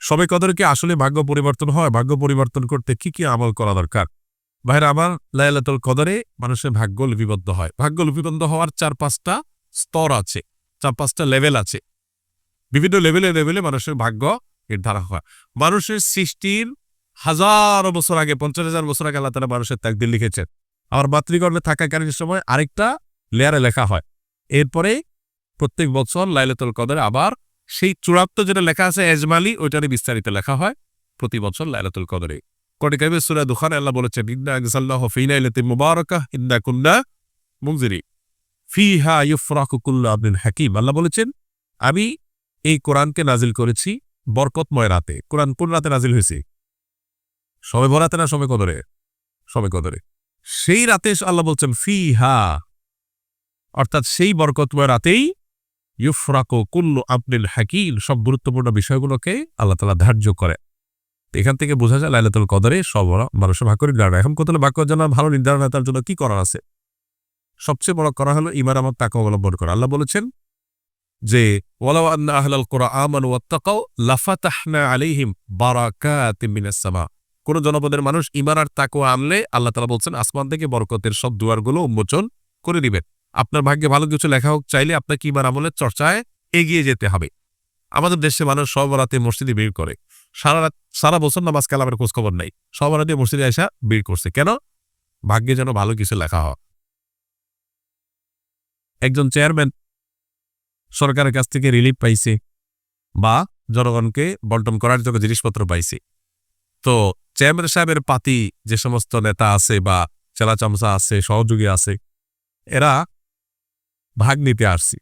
সবে কদর কি আসলে ভাগ্য পরিবর্তন হয়? ভাগ্য পরিবর্তন করতে কি কি আমল করা দরকার? ভাইরা, আমার লাইলাতুল কদরে মানুষের ভাগ্য লিপিবদ্ধ হয়। ভাগ্য লিপিবদ্ধ হওয়ার চার পাঁচটা স্তর আছে চার পাঁচটা লেভেল আছে। বিভিন্ন লেভেলে লেভেলে মানুষের ভাগ্য নির্ধারণ হয়। মানুষের সৃষ্টির হাজার বছর আগে, পঞ্চাশ হাজার বছর আগে আল্লাহ তালা মানুষের তাকদির লিখেছেন। আমার মাতৃগর্ভে থাকাকালীন সময় আরেকটা লেয়ারে লেখা হয়। এরপরে প্রত্যেক বছর লাইলাতুল কদরে আবার সেই চূড়ান্ত যেটা লেখা আছে এজমালি, ওইটারই বিস্তারিত লেখা হয় প্রতি বছর লাইলাতুল কদরে। কোটি কাইবে সুরা দুখানে আল্লাহ বলেছেন, ইন্না আনজালনাহু ফি লাইলাতিন মুবারাকাহ ইন্না কুন্না মুনজিরি ফিহা ইউফরাকু কুল্লু আবদিন হাকিম। আল্লাহ বলেছেন, আমি এই কোরআনকে নাজিল করেছি বরকতময় রাতে। কোরআন কোন রাতে নাজিল হয়েছে? সবে ভরাতে না সবে কদরে? সবে কদরে। সেই রাতে আল্লাহ বলছেন ফি হা অর্থাৎ সেই বরকতময় রাতেই ইউফরাকো কুল্লু আব্দুল হাকিল সব গুরুত্বপূর্ণ বিষয়গুলোকে আল্লাহ তালা ধার্য করে। এখান থেকে বোঝা যায় লাইলাতুল কদরে সব মানুষের ভাগ্য নির্ধারণ এখন কত বাক্য জানা ভালো নির্ধারণ হয়, তার জন্য কি করার আছে? সবচেয়ে বড় করা হলো ইমার আমার তাকে অবলম্বন করা। আল্লাহ বলেছেন যে সামা। কোন জনপদের মানুষ ইমান আর তাকওয়া আনলে আল্লাহ তাআলা বলছেন, আসমান থেকে বরকতের সব দুয়ারগুলো উন্মোচন করে দিবেন। আপনার ভাগ্যে ভালো কিছু লেখা হোক, চাইলে আপনাকে ইমান আমলের চর্চায় এগিয়ে যেতে হবে। আমাদের দেশে মানুষ সব রাতে মসজিদে ভিড় করে। সারা রাত, সারা বছর নামাজ কালামের খোঁজখবর নাই। সব রাতে মসজিদে আসা ভিড় করছে। কেন? ভাগ্যে যেন ভালো কিছু লেখা হয়। একজন চেয়ারম্যান সরকারের কাছ থেকে রিলিফ পাইছে বা জনগণকে বন্টন করার জন্য জিনিসপত্র পাইছে। তো চেয়ারম্যান সাহেবের পাতি যে সমস্ত নেতা আছে বা চেলা চামচা আছে, সহযোগী আছে, এরা ভাগ নিতে আসছি।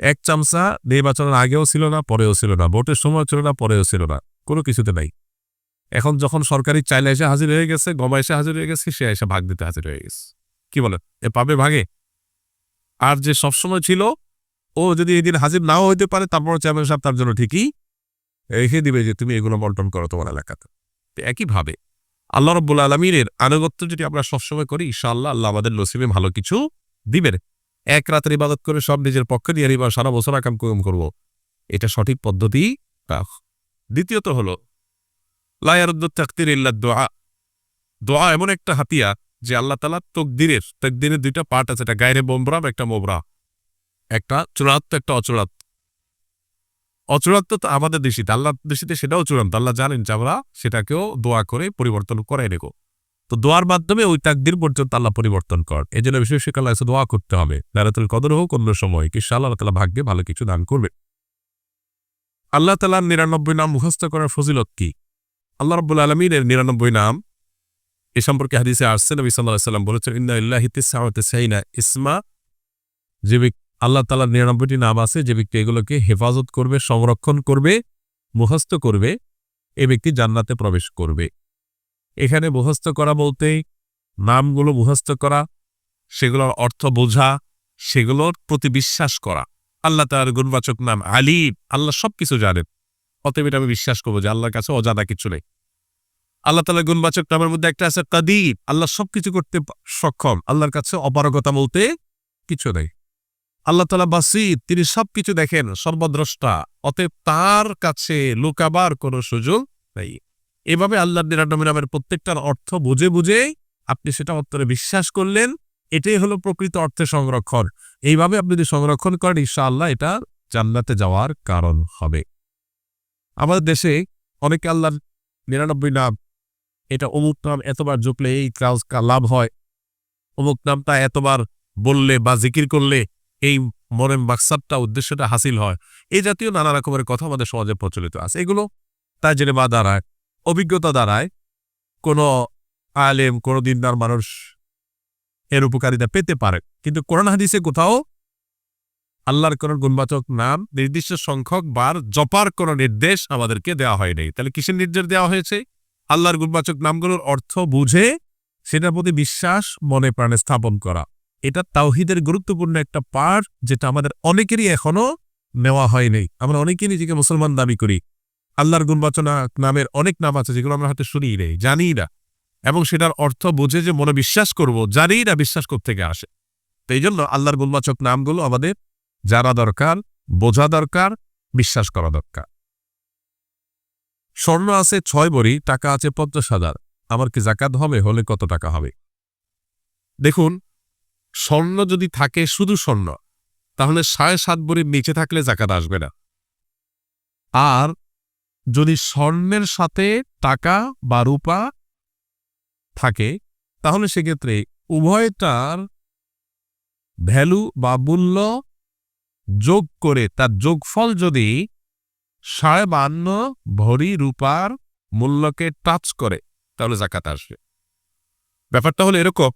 এক চামচা নির্বাচনের আগেও ছিল না, পরেও ছিল না, ভোটের সময় ছিল না, পরেও ছিল না, কোনো কিছুতে নাই। এখন যখন সরকারি চাইলে এসে হাজির হয়ে গেছে, গমা এসে হাজির হয়ে গেছে, সে এসে ভাগ দিতে হাজির হয়ে গেছে। কি বলে? এ পাবে ভাগে? আর যে সবসময় ছিল, ও যদি এদিন হাজির নাও হইতে পারে তারপর চেয়ারম্যান সাহেব তার জন্য ঠিকই রেখে দিবে যে তুমি এগুলো বন্টন করো তোমার এলাকাতে। একইভাবে আল্লাহ রব্বুল আলমীর আনুগত্য যদি আমরা সবসময় করি, ইনশাআল্লাহ আল্লাহ আমাদের নসিবে ভালো কিছু দিবেন। এক রাতের ইবাদত করে সব নিজের পক্ষে নিয়ে নিবা সারা বছর আকাম কম করব। এটা সঠিক পদ্ধতি। দ্বিতীয়ত হল লায়ারুদ্দির ইল্লা দোয়া। দোয়া এমন একটা হাতিয়া যে আল্লাহ তালা তকদিরের তকদিরের দুইটা পার্ট আছে, একটা গায়রে বোমরাম একটা মোবরা একটা চূড়ান্ত, একটা অচূড়ান্ত। অচূড়ান্ত তো আমাদের দেশিতে আল্লাহ দেশিতে সেটাও চূড়ান্ত। আল্লাহ জানেন যে আমরা সেটাকেও দোয়া করে পরিবর্তন করাই নেব। তো দোয়ার মাধ্যমে ওই তাকদির পর্যন্ত আল্লাহ পরিবর্তন কর। এই জন্য বিশেষ আল্লাহ এসে দোয়া করতে হবে। লারাতুল কদর হোক অন্য সময়, কি আল্লাহ তালা ভাগ্যে ভালো কিছু দান করবে। আল্লাহ তালার নিরানব্বই নাম মুখস্থ করার ফজিলত কি? আল্লাহ রব্বুল আলমীর নিরানব্বই নাম, এ সম্পর্কে হাদিসে আসছে, নবী সাল্লাহ সাল্লাম বলেছেন, ইন্না ইল্লাহিতে সাহতে সাইনা ইসমা। যে আল্লাহ তালার নিরানব্বইটি নাম আছে, যে ব্যক্তি এগুলোকে হেফাজত করবে, সংরক্ষণ করবে, মুখস্থ করবে, এ ব্যক্তি জান্নাতে প্রবেশ করবে। এখানে মুখস্থ করা বলতে নামগুলো মুখস্থ করা, সেগুলোর অর্থ বোঝা, সেগুলোর প্রতি বিশ্বাস করা। আল্লাহ তার গুণবাচক নাম আলিম, আল্লাহ সবকিছু জানেন। অতএব এটা আমি বিশ্বাস করব যে আল্লাহর কাছে অজানা কিছু নেই। আল্লাহ তালার গুণবাচক নামের মধ্যে একটা আছে কাদির, আল্লাহ সবকিছু করতে সক্ষম, আল্লাহর কাছে অপারগতা বলতে কিছু নেই। আল্লাহ তালা বাসিদ তিনি সবকিছু দেখেন, সর্বদ্রষ্টা, অতএব তার কাছে লুকাবার কোনো সুযোগ নেই। এভাবে আল্লাহ নিরানব্বই নামের প্রত্যেকটার অর্থ বুঝে বুঝে আপনি সেটা উত্তরে বিশ্বাস করলেন। এটাই হলো প্রকৃত অর্থে সংরক্ষণ। এইভাবে আপনি যদি সংরক্ষণ করেন, ইনশাআল্লাহ এটা জান্নাতে যাওয়ার কারণ হবে। আমাদের দেশে অনেকে আল্লাহর নিরানব্বই নাম, এটা অমুক নাম এতবার জুকলে এই কাজ লাভ হয়। অমুক নামটা এতবার বললে বা জিকির করলে এই মনের মাকসাদটা, উদ্দেশ্যটা হাসিল হয়। এই জাতীয় নানা রকমের কথা আমাদের সমাজে প্রচলিত আছে। এগুলো তাই জেনে বা দাঁড়ায়। অভিজ্ঞতা দ্বারায় কোনো আলেম, কোনো দিনদার মানুষ এর উপকারিতা পেতে পারে। কিন্তু কোরআন হাদিসে কোথাও আল্লাহর কোন গুণবাচক নাম, নির্দিষ্ট সংখ্যক বার জপার কোনো নির্দেশ আমাদেরকে দেওয়া হয়নি তাহলে কিসের নির্দেশ দেওয়া হয়েছে? আল্লাহর গুণবাচক নামগুলোর অর্থ বুঝে সেটার প্রতি বিশ্বাস মনে প্রাণে স্থাপন করা। এটা তাওহিদের গুরুত্বপূর্ণ একটা পার্ট যেটা আমাদের অনেকেরই এখনও নেওয়া হয়নি আমরা অনেকেই নিজেকে মুসলমান দাবি করি। আল্লাহর গুণবাচনা নামের অনেক নাম আছে যেগুলো আমরা হয়তো শুনি নেই জানি না। এবং সেটার অর্থ বুঝে যে মনে বিশ্বাস করব জানি না বিশ্বাস থেকে আসে। তো এই জন্য আল্লাহর গুণবাচক নামগুলো আমাদের জানা দরকার, বোঝা দরকার, বিশ্বাস করা দরকার। স্বর্ণ আছে ছয় বড়ি, টাকা আছে পঞ্চাশ হাজার। আমার কি জাকাত হবে? হলে কত টাকা হবে? দেখুন, স্বর্ণ যদি থাকে শুধু স্বর্ণ, তাহলে সাড়ে সাত বড়ির নিচে থাকলে জাকাত আসবে না। আর যদি স্বর্ণের সাথে টাকা বা রূপা থাকে, তাহলে সেক্ষেত্রে উভয়টার ভ্যালু বা মূল্য যোগ করে, তার যোগফল যদি সাড়ে বান্ন ভরি রূপার মূল্যকে টাচ করে, তাহলে জাকাত আসবে। ব্যাপারটা হলো এরকম।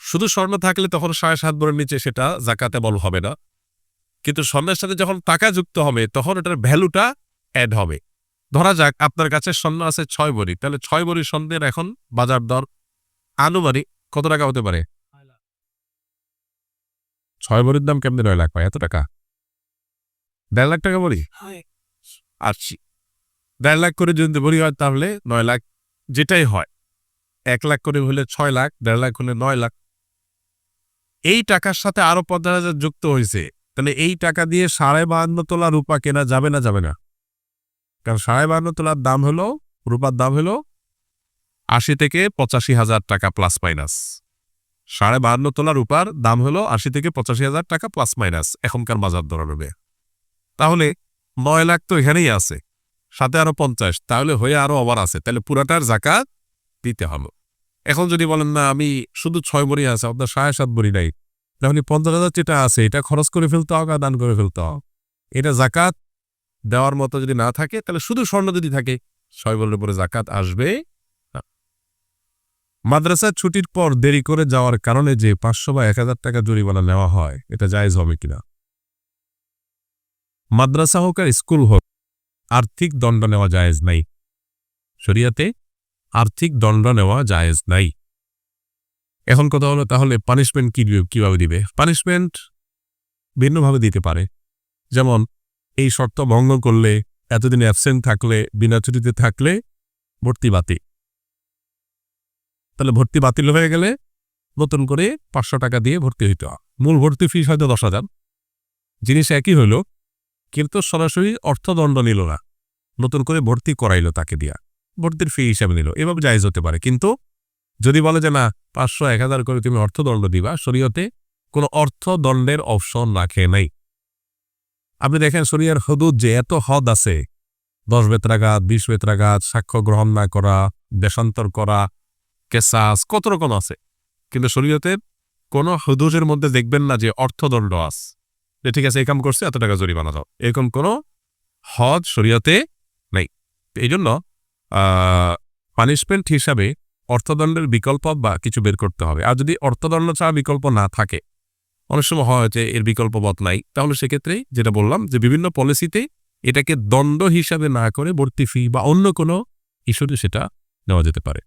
শুধু স্বর্ণ থাকলে তখন সাড়ে সাত বরের নিচে সেটা জাকাতে বল হবে না। কিন্তু স্বর্ণের সাথে যখন টাকা যুক্ত হবে, তখন এটার ভ্যালুটা অ্যাড হবে। ধরা যাক আপনার কাছে স্বর্ণ আছে ছয় বড়ি। তাহলে ছয় বড়ি স্বর্ণের এখন বাজার দর আনুমানিক কত টাকা হতে পারে? ছয় বড়ির দাম কেমনি নয় লাখ পায় এত টাকা? দেড় লাখ টাকা বলি আচ্ছা। দেড় লাখ করে যদি বড়ি হয় তাহলে নয় লাখ যেটাই হয়। এক লাখ করে হলে ছয় লাখ দেড় লাখ হলে নয় লাখ। এই টাকার সাথে আরও পঞ্চাশ হাজার যুক্ত হয়েছে তাহলে এই টাকা দিয়ে সাড়ে বাহান্ন তোলা রূপা কেনা যাবে না যাবে না? কারণ সাড়ে বাহান্ন তোলার দাম হলো, রূপার দাম হলো আশি থেকে পঁচাশি হাজার টাকা প্লাস মাইনাস সাড়ে বাহান্ন তোলা রূপার দাম হলো আশি থেকে পঁচাশি হাজার টাকা প্লাস মাইনাস এখনকার বাজার দর হবে। তাহলে নয় লাখ তো এখানেই আছে, সাথে আরও পঞ্চাশ, তাহলে হয়ে আরও অবার আছে, তাহলে পুরাটার জাকাত দিতে হবে। এখন যদি বলেন, না, আমি শুধু ছয় বড়ি আছে আপনার সাড়ে সাত বড়ি নাই, তাহলে পঞ্চাশ হাজার যেটা আছে, এটা খরচ করে ফেলতে হোক আর দান করে ফেলতে হোক এটা জাকাত দেওয়ার মতো যদি না থাকে, তাহলে শুধু স্বর্ণ যদি থাকে ছয় বলের পরে জাকাত আসবে না। মাদ্রাসার ছুটির পর দেরি করে যাওয়ার কারণে যে পাঁচশো বা এক হাজার টাকা জরিমানা নেওয়া হয়, এটা জায়েজ হবে কিনা? মাদ্রাসা হোক আর স্কুল হোক, আর্থিক দণ্ড নেওয়া জায়েজ নাই। শরিয়াতে আর্থিক দণ্ড নেওয়া জায়েজ নাই। এখন কথা হলো, তাহলে পানিশমেন্ট কি, কীভাবে দিবে? পানিশমেন্ট ভিন্নভাবে দিতে পারে। যেমন এই শর্ত ভঙ্গ করলে, এতদিন অ্যাবসেন্ট থাকলে, বিনা ছুটিতে থাকলে ভর্তি বাতিল। তাহলে ভর্তি বাতিল হয়ে গেলে নতুন করে পাঁচশো টাকা দিয়ে ভর্তি হইতে হয়। মূল ভর্তি ফিস হয়তো দশ হাজার। জিনিস একই হইল, কিন্তু সরাসরি অর্থদণ্ড নিল না। নতুন করে ভর্তি করাইলো তাকে দিয়া। ভর্তির ফি হিসাবে নিল। এভাবে জায়েজ হতে পারে। কিন্তু যদি বলে যে, না, পাঁচশো, এক হাজার করে তুমি অর্থদণ্ড দিবা, শরীয়তে কোনো অর্থদণ্ডের অপশন রাখে নাই। আপনি দেখেন শরিয়ার হদুদ যে এত হদ আছে, দশ বেত্রাঘাত, বিশ বেত্রাঘাত, সাক্ষ্য গ্রহণ না করা, দেশান্তর করা, কেসাস, কত রকম আছে। কিন্তু শরীয়তের কোনো হদুজের মধ্যে দেখবেন না যে অর্থদণ্ড আস যে ঠিক আছে, এই কাম করছে, এত টাকা জরিমানা দাও। এরকম কোনো হদ শরীয়তে নেই। এই জন্য পানিশমেন্ট হিসাবে অর্থদণ্ডের বিকল্প বা কিছু বের করতে হবে। আর যদি অর্থদণ্ড ছাড়া বিকল্প না থাকে অনেক সময় হয় যে এর বিকল্প পথ নাই। তাহলে সেক্ষেত্রে যেটা বললাম যে বিভিন্ন পলিসিতে এটাকে দণ্ড হিসাবে না করে ভর্তি ফি বা অন্য কোনো ইস্যুতে সেটা নেওয়া যেতে পারে।